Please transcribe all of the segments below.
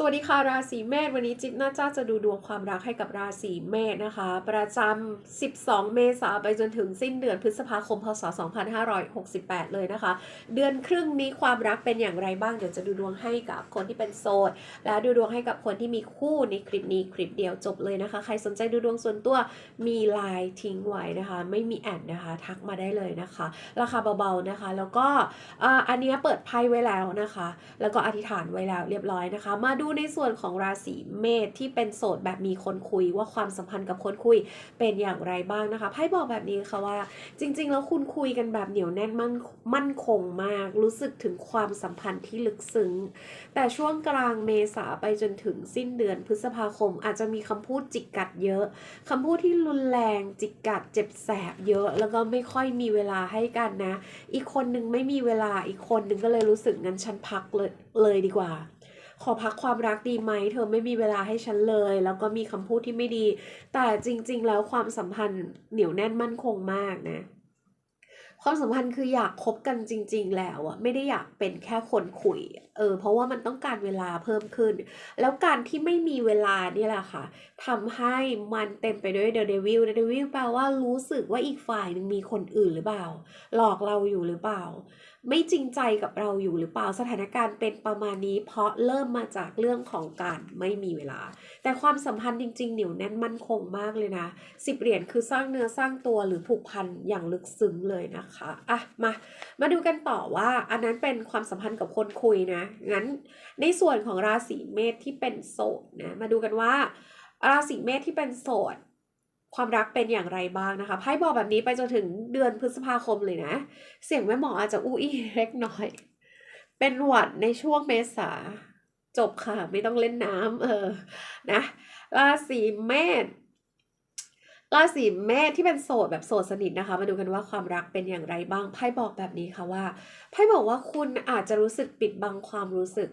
สวัสดีค่ะราศีเมษวันนี้จิ๊บน่าจะจะดูดวงความรักให้กับราศีเมษนะคะ ประจำ 12 เมษาไปจนถึงสิ้นเดือนพฤษภาคมพศ 2568 เลยนะคะ เดือนครึ่งนี้ความรักเป็นอย่างไรบ้างเดี๋ยวจะดูดวงให้กับคนที่เป็นโสดและดูดวงให้กับคนที่มีคู่ในคลิปนี้คลิปเดียวจบเลยนะคะ ใครสนใจดูดวงส่วนตัวมีไลน์ทิ้งไว้นะคะ ไม่มีแอดนะคะ ทักมาได้เลยนะคะ ราคาเบาๆนะคะ แล้วก็อันนี้เปิดไพ่ไว้แล้วนะคะ แล้วก็อธิษฐานไว้แล้วเรียบร้อยนะคะ มาดูในส่วนของราศีเมษที่เป็นโสดแบบมีคนคุยว่าความสัมพันธ์กับคนคุยเป็นอย่างไรบ้างนะคะไพ่บอกแบบนี้ค่ะว่า จริง ๆ แล้วคุณคุยกันแบบเหนียวแน่นมั่นมั่นคงมาก รู้สึกถึงความสัมพันธ์ที่ลึกซึ้ง แต่ช่วงกลางเมษาไปจนถึงสิ้นเดือนพฤษภาคม อาจจะมีคำพูดจิกกัดเยอะคำพูดที่รุนแรงจิกกัดเจ็บแสบเยอะ แล้วก็ไม่ค่อยมีเวลาให้กันนะ อีกคนนึงไม่มีเวลาอีกคนนึงก็เลยรู้สึกงั้นฉันพักเลยเลยดีกว่า ขอพักความรักดีไหม เธอไม่มีเวลาให้ฉันเลย แล้วก็มีคำพูดที่ไม่ดี แต่จริง ๆ แล้วความสัมพันธ์เหนียวแน่นมั่นคงมากนะความสัมพันธ์คืออยากคบกันจริง ๆ แล้วอะไม่ได้อยากเป็นแค่คนคุยเออเพราะว่ามันต้องการเวลาเพิ่มขึ้น แล้วการที่ไม่มีเวลานี่แหละค่ะทำให้มันเต็มไปด้วย The Devil The Devil แปลว่ารู้สึกว่าอีกฝ่ายหนึ่งมีคนอื่นหรือเปล่า หลอกเราอยู่หรือเปล่าไม่จริงใจกับเราอยู่หรือเปล่าสถานการณ์เป็นประมาณนี้ เพราะเริ่มมาจากเรื่องของการไม่มีเวลา แต่ความสัมพันธ์จริง ๆ เหนียวแน่นมั่นคงมากเลยนะสิบเหรียญคือสร้างเนื้อสร้างตัวหรือผูกพันอย่างลึกซึ้งเลยนะคะอะมามาดูกันต่อว่าอันนั้นเป็นความสัมพันธ์กับคนคุยนะงั้นในส่วนของราศีเมษที่เป็นโสดนะมาดูกันว่าราศีเมษที่เป็นโสด ความรักเป็นอย่างไรบ้างนะคะไพ่บอกแบบนี้ไปจนถึงเดือนพฤษภาคมเลยนะ เสียงแม่หมออาจจะอู้อี้เล็กน้อย เป็นหวัดในช่วงเมษาจบค่ะ ไม่ต้องเล่นน้ำเออนะราศีเมษราศีเมษที่เป็นโสดแบบโสดสนิทนะคะ มาดูกันว่าความรักเป็นอย่างไรบ้างไพ่บอกแบบนี้ค่ะว่าไพ่บอกว่าคุณอาจจะรู้สึกปิดบังความรู้สึก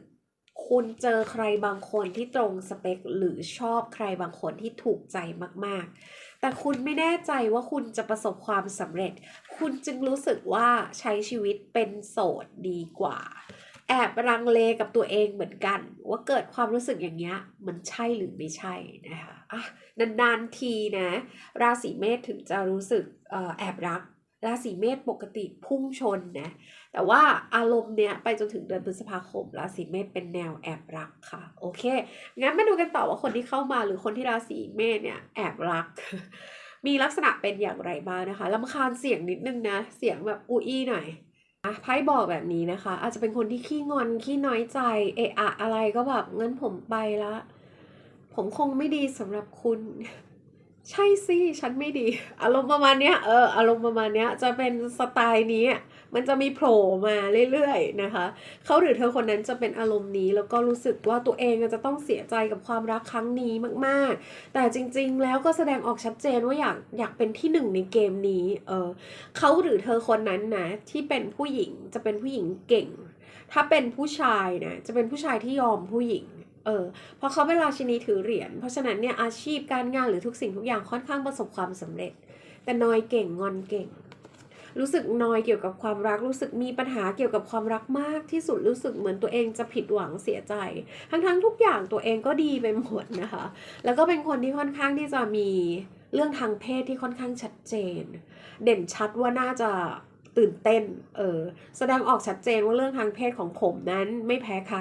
คุณเจอใครบางคนที่ตรงสเปค หรือชอบใครบางคนที่ถูกใจมากๆ แต่คุณไม่แน่ใจว่าคุณจะประสบความสำเร็จ คุณจึงรู้สึกว่าใช้ชีวิตเป็นโสดดีกว่า แอบรังเลกับตัวเองเหมือนกัน ว่าเกิดความรู้สึกอย่างเงี้ยมันใช่หรือไม่ใช่นะคะอะนานๆทีนะ ราศีเมษถึงจะรู้สึกแอบรัก ราศีเมษปกติพุ่งชนนะแต่ว่าอารมณ์เนี้ยไปจนถึงเดือนพฤษภาคม ราศีเมษเป็นแนวแอบรักค่ะ โอเคงั้นมาดูกันต่อว่าคนที่เข้ามาหรือคนที่ราศีเมษเนี่ยแอบรัก มีลักษณะเป็นอย่างไรบ้างนะคะลำคาญเสียงนิดนึงนะ เสียงแบบอูอี้หน่อยอะไพ่บอกแบบนี้นะคะ อาจจะเป็นคนที่ขี้งอนขี้น้อยใจ เอะอะอะไรก็แบบงั้นผมไปละ ผมคงไม่ดีสำหรับคุณ ใช่สิฉันไม่ดี อารมณ์ประมาณเนี้ยเอออารมณ์ประมาณเนี้ยจะเป็นสไตล์นี้มันจะมีโผล่มาเรื่อยๆนะคะเขาหรือเธอคนนั้นจะเป็นอารมณ์นี้ แล้วก็รู้สึกว่าตัวเองจะต้องเสียใจกับความรักครั้งนี้มากๆ แต่จริงๆ แล้วก็แสดงออกชัดเจนว่าอยากอยากเป็นที่หนึ่งในเกมนี้เออเขาหรือเธอคนนั้นนะที่เป็นผู้หญิงจะเป็นผู้หญิงเก่ง ถ้าเป็นผู้ชายนะจะเป็นผู้ชายที่ยอมผู้หญิง เออเพราะเขาเป็นราชินีถือเหรียญเพราะฉะนั้นเนี่ยอาชีพการงานหรือทุกสิ่งทุกอย่างค่อนข้างประสบความสำเร็จ แต่นอยเก่งงอนเก่ง รู้สึกนอยเกี่ยวกับความรักรู้สึกมีปัญหาเกี่ยวกับความรักมากที่สุดรู้สึกเหมือนตัวเองจะผิดหวังเสียใจ ทั้งๆทุกอย่างตัวเองก็ดีไปหมดนะคะ แล้วก็เป็นคนที่ค่อนข้างที่จะมีเรื่องทางเพศที่ค่อนข้างชัดเจน เด่นชัดว่าน่าจะ ตื่นเต้น เออ แสดงออกชัดเจนว่าเรื่องทางเพศของผมนั้นไม่แพ้ใคร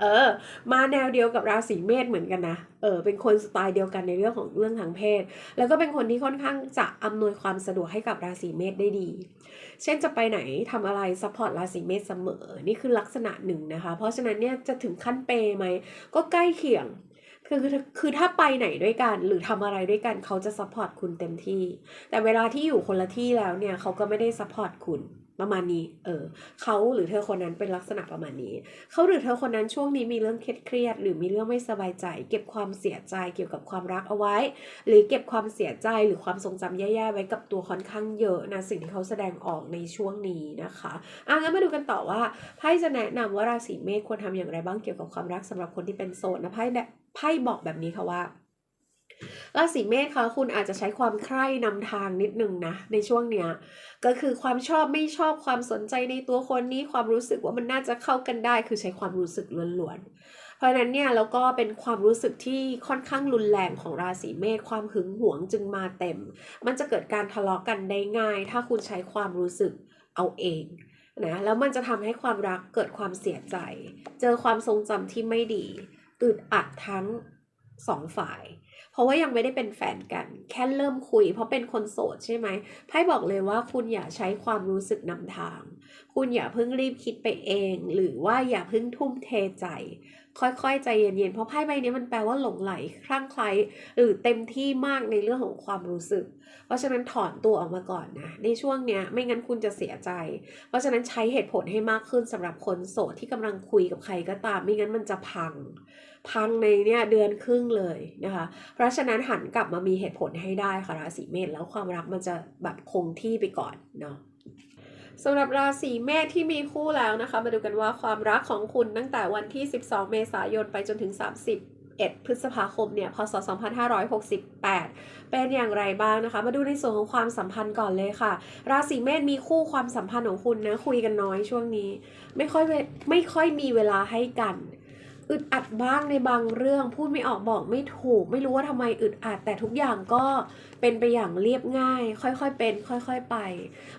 เออ มาแนวเดียวกับราศีเมษเหมือนกันนะ เออ เป็นคนสไตล์เดียวกันในเรื่องของเรื่องทางเพศ แล้วก็เป็นคนที่ค่อนข้างจะอำนวยความสะดวกให้กับราศีเมษได้ดี เช่นจะไปไหนทำอะไรซัพพอร์ตราศีเมษเสมอ นี่คือลักษณะหนึ่งนะคะ เพราะฉะนั้นเนี่ยจะถึงขั้นเปย์ไหม ก็ใกล้เคียง คือคือถ้าไปไหนด้วยกัน หรือทำอะไรด้วยกันเขาจะซัพพอร์ตคุณเต็มที่ แต่เวลาที่อยู่คนละที่แล้วเนี่ยเขาก็ไม่ได้ซัพพอร์ตคุณประมาณนี้ เออเขาหรือเธอคนนั้นเป็นลักษณะประมาณนี้ เขาหรือเธอคนนั้นช่วงนี้มีเรื่องเครียดหรือมีเรื่องไม่สบายใจ เก็บความเสียใจเกี่ยวกับความรักเอาไว้ หรือเก็บความเสียใจหรือความทรงจำแย่ๆไว้กับตัวค่อนข้างเยอะนะสิ่งที่เขาแสดงออกในช่วงนี้นะคะอะงั้นมาดูกันต่อว่าไพ่จะแนะนำว่าราศีเมษควรทำอย่างไรบ้างเกี่ยวกับความรักสำหรับคนที่เป็นโสดนะไพ่แนะ ไพ่บอกแบบนี้ค่ะว่าราศีเมษคะคุณอาจจะใช้ความใคร่นำทางนิดนึงนะ ในช่วงเนี้ย ก็คือความชอบไม่ชอบความสนใจในตัวคนนี้ความรู้สึกว่ามันน่าจะเข้ากันได้ คือใช้ความรู้สึกล้วนๆเพราะฉะนั้นเนี่ยแล้วก็เป็นความรู้สึกที่ค่อนข้างรุนแรงของราศีเมษความหึงหวงจึงมาเต็ม มันจะเกิดการทะเลาะกันได้ง่าย ถ้าคุณใช้ความรู้สึกเอาเองนะแล้วมันจะทำให้ความรักเกิดความเสียใจ เจอความทรงจำที่ไม่ดี อึดอัดทั้งสองฝ่าย เพราะว่ายังไม่ได้เป็นแฟนกัน แค่เริ่มคุย เพราะเป็นคนโสดใช่ไหมไพ่บอกเลยว่าคุณอย่าใช้ความรู้สึกนำทาง คุณอย่าเพิ่งรีบคิดไปเอง หรือว่าอย่าเพิ่งทุ่มเทใจ ค่อยๆ ใจเย็นๆ เพราะไพ่ใบนี้มันแปลว่าหลงไหลคลั่งไคล้หรือเต็มที่มากในเรื่องของความรู้สึก เพราะฉะนั้นถอนตัวออกมาก่อนนะ ในช่วงเนี้ยไม่งั้นคุณจะเสียใจ เพราะฉะนั้นใช้เหตุผลให้มากขึ้นสำหรับคนโสดที่กำลังคุยกับใครก็ตาม ไม่งั้นมันจะพัง พังในเนี่ยเดือนครึ่งเลยนะคะ เพราะฉะนั้นหันกลับมามีเหตุผลให้ได้ค่ะราศีเมษแล้วความรักมันจะแบบคงที่ไปก่อนเนาะ สำหรับราศีเมษที่มีคู่แล้วนะคะ มาดูกันว่าความรักของคุณตั้งแต่วันที่ 12 เมษายนไปจนถึง 31 พฤษภาคมเนี่ยพศ 2568 เป็นอย่างไรบ้างนะคะ มาดูในส่วนของความสัมพันธ์ก่อนเลยค่ะ ราศีเมษมีคู่ความสัมพันธ์ของคุณนะคุยกันน้อยช่วงนี้ ไม่ค่อยไม่ค่อยมีเวลาให้กัน อึดอัดบ้างในบางเรื่องพูดไม่ออกบอกไม่ถูก ไม่รู้ว่าทำไมอึดอัดแต่ทุกอย่างก็เป็นไปอย่างเรียบง่าย ค่อยๆเป็น ค่อย ๆไป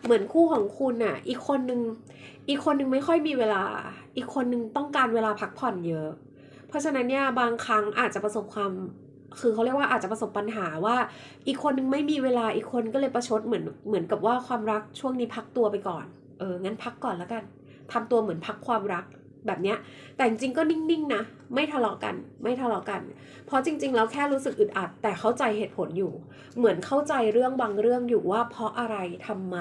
เหมือนคู่ของคุณน่ะ อีกคนนึงอีกคนนึงไม่ค่อยมีเวลา อีกคนนึงต้องการเวลาพักผ่อนเยอะ เพราะฉะนั้นเนี่ยบางครั้งอาจจะประสบความคือเขาเรียกว่าอาจจะประสบปัญหาว่า อีกคนนึงไม่มีเวลาอีกคนก็เลยประชดเหมือนเหมือนกับว่าความรักช่วงนี้พักตัวไปก่อน เอองั้นพักก่อนแล้วกันทำตัวเหมือนพักความรัก แบบเนี้ยแต่จริงๆก็นิ่งๆนะไม่ทะเลาะกันไม่ทะเลาะกัน เพราะจริง ๆ แล้วแค่รู้สึกอึดอัด แต่เข้าใจเหตุผลอยู่ เหมือนเข้าใจเรื่องบางเรื่องอยู่ว่าเพราะอะไรทำไม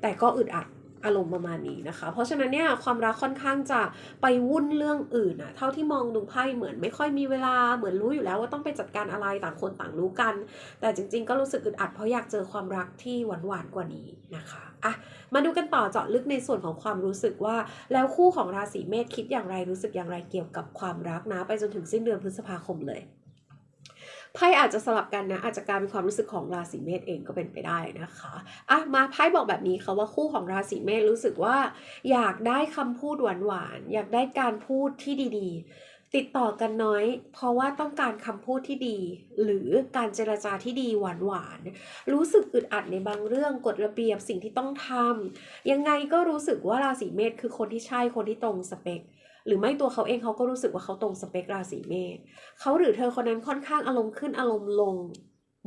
แต่ก็อึดอัด อารมณ์ประมาณนี้นะคะ เพราะฉะนั้นเนี่ยความรักค่อนข้างจะไปวุ่นเรื่องอื่นอะเท่าที่มองดูไพ่เหมือนไม่ค่อยมีเวลาเหมือนรู้อยู่แล้วว่าต้องไปจัดการอะไรต่างคนต่างรู้กัน แต่จริง ๆ ก็รู้สึกอึดอัดเพราะอยากเจอความรักที่หวานๆกว่านี้นะคะอะมาดูกันต่อเจาะลึกในส่วนของความรู้สึกว่า แล้วคู่ของราศีเมษคิดอย่างไรรู้สึกอย่างไรเกี่ยวกับความรักนะ ไปจนถึงสิ้นเดือนพฤษภาคมเลย ไพ่อาจจะสลับกันนะอาจจะกลายเป็นความรู้สึกของราศีเมษเองก็เป็นไปได้นะคะอะมาไพ่บอกแบบนี้ค่ะว่าคู่ของราศีเมษรู้สึกว่า อยากได้คำพูดหวานๆอยากได้การพูดที่ดีๆ ติดต่อกันน้อย เพราะว่าต้องการคำพูดที่ดี หรือการเจรจาที่ดีหวานๆรู้สึกอึดอัดในบางเรื่องกฎระเบียบสิ่งที่ต้องทำยังไงก็รู้สึกว่าราศีเมษคือคนที่ใช่คนที่ตรงสเปค หรือไม่ตัวเขาเองเขาก็รู้สึกว่าเขาตรงสเปคราศีเมษเขาหรือเธอคนนั้นค่อนข้างอารมณ์ขึ้นอารมณ์ลง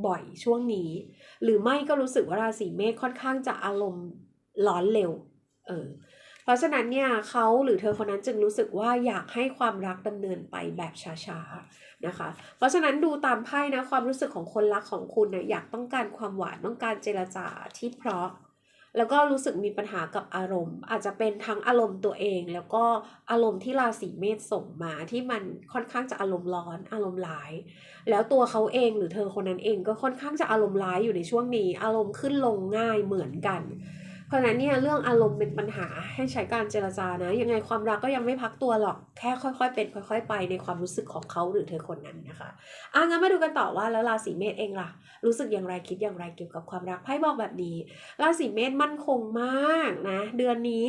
บ่อยช่วงนี้ หรือไม่ก็รู้สึกว่าราศีเมษค่อนข้างจะอารมณ์ร้อนเร็วเออเพราะฉะนั้นเนี่ยเขาหรือเธอคนนั้นจึงรู้สึกว่าอยากให้ความรักดำเนินไปแบบช้าๆนะคะ เพราะฉะนั้นดูตามไพ่นะความรู้สึกของคนรักของคุณเนี่ยอยากต้องการความหวานต้องการเจรจาที่เพราะ แล้วก็รู้สึกมีปัญหากับอารมณ์ อาจจะเป็นทั้งอารมณ์ตัวเอง แล้วก็อารมณ์ที่ราศีเมษส่งมาที่มันค่อนข้างจะอารมณ์ร้อน อารมณ์ร้าย แล้วตัวเขาเองหรือเธอคนนั้นเองก็ค่อนข้างจะอารมณ์ร้ายอยู่ในช่วงนี้ อารมณ์ขึ้นลงง่ายเหมือนกัน เพราะฉะนั้นเนี่ยเรื่องอารมณ์เป็นปัญหาให้ใช้การเจรจานะ ยังไงความรักก็ยังไม่พักตัวหรอกแค่ค่อยๆเป็นค่อย ๆ ไปในความรู้สึกของเขาหรือเธอคนนั้นนะคะอะงั้นมาดูกันต่อว่าแล้วราศีเมษเองล่ะ รู้สึกอย่างไรคิดอย่างไรเกี่ยวกับความรักไพ่บอกแบบนี้ ราศีเมษมั่นคงมากนะ เดือนนี้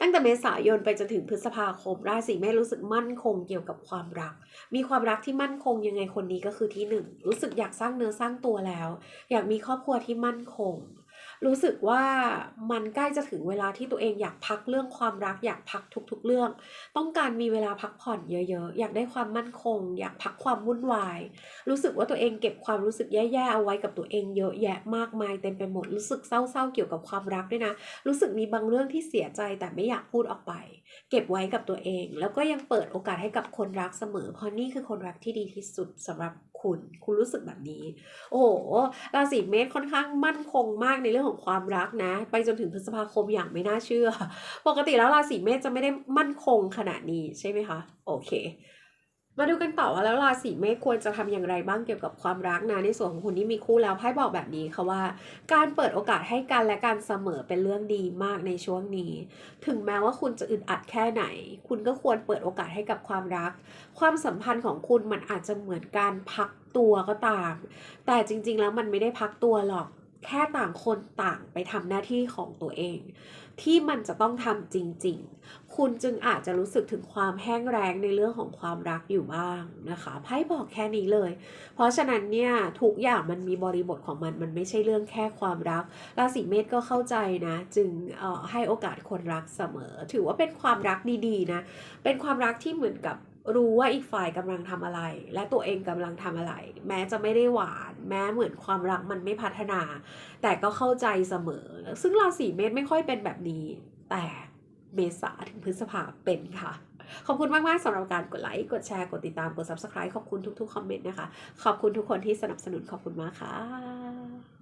ตั้งแต่เมษายนไปจนถึงพฤษภาคม ราศีเมษรู้สึกมั่นคงเกี่ยวกับความรัก มีความรักที่มั่นคงยังไงคนนี้ก็คือที่หนึ่งรู้สึกอยากสร้างเนื้อสร้างตัวแล้ว อยากมีครอบครัวที่มั่นคง รู้สึกว่ามันใกล้จะถึงเวลาที่ตัวเองอยากพักเรื่องความรัก อยากพักทุกๆเรื่อง ต้องการมีเวลาพักผ่อนเยอะๆ อยากได้ความมั่นคง อยากพักความวุ่นวาย รู้สึกว่าตัวเองเก็บความรู้สึกแย่ๆเอาไว้กับตัวเองเยอะแยะมากมายเต็มไปหมดรู้สึกเศร้าๆเกี่ยวกับความรักด้วยนะ รู้สึกมีบางเรื่องที่เสียใจแต่ไม่อยากพูดออกไป เก็บไว้กับตัวเอง แล้วก็ยังเปิดโอกาสให้กับคนรักเสมอ เพราะนี่คือคนรักที่ดีที่สุดสำหรับ คุณ คุณรู้สึกแบบนี้ โอ้โหราศีเมษค่อนข้างมั่นคงมากในเรื่องของความรักนะ ไปจนถึงพฤษภาคมอย่างไม่น่าเชื่อ ปกติแล้วราศีเมษจะไม่ได้มั่นคงขนาดนี้ใช่ไหมคะ โอเค มาดูกันต่อว่าแล้วราศีเมษควรจะทำอย่างไรบ้างเกี่ยวกับความรักนะในส่วนของคุณที่มีคู่แล้วไพ่บอกแบบนี้ค่ะว่า การเปิดโอกาสให้กันและการเสมอเป็นเรื่องดีมากในช่วงนี้ ถึงแม้ว่าคุณจะอึดอัดแค่ไหน คุณก็ควรเปิดโอกาสให้กับความรัก ความสัมพันธ์ของคุณมันอาจจะเหมือนการพักตัวก็ตาม แต่จริง ๆ แล้วมันไม่ได้พักตัวหรอกแค่ต่างคนต่างไปทำหน้าที่ของตัวเอง ที่มันจะต้องทำจริง ๆ คุณจึงอาจจะรู้สึกถึงความแห้งแรงในเรื่องของความรักอยู่บ้างนะคะไพ่บอกแค่นี้เลย เพราะฉะนั้นเนี่ยทุกอย่างมันมีบริบทของมันมันไม่ใช่เรื่องแค่ความรักราศีเมษก็เข้าใจนะ จึงให้โอกาสคนรักเสมอ ถือว่าเป็นความรักดีๆนะเป็นความรักที่เหมือนกับ รู้ว่าอีกฝ่ายกำลังทำอะไร และตัวเองกำลังทำอะไร แม้จะไม่ได้หวาน แม้เหมือนความรักมันไม่พัฒนา แต่ก็เข้าใจเสมอ ซึ่งราศีเมษไม่ค่อยเป็นแบบนี้ แต่เมษาถึงพฤษภาเป็นค่ะ ขอบคุณมาก ๆสำหรับการกดไลค์ กดแชร์ กดติดตาม กด subscribe ขอบคุณทุก ๆ คอมเมนต์นะคะ ขอบคุณทุกคนที่สนับสนุนขอบคุณมากค่ะ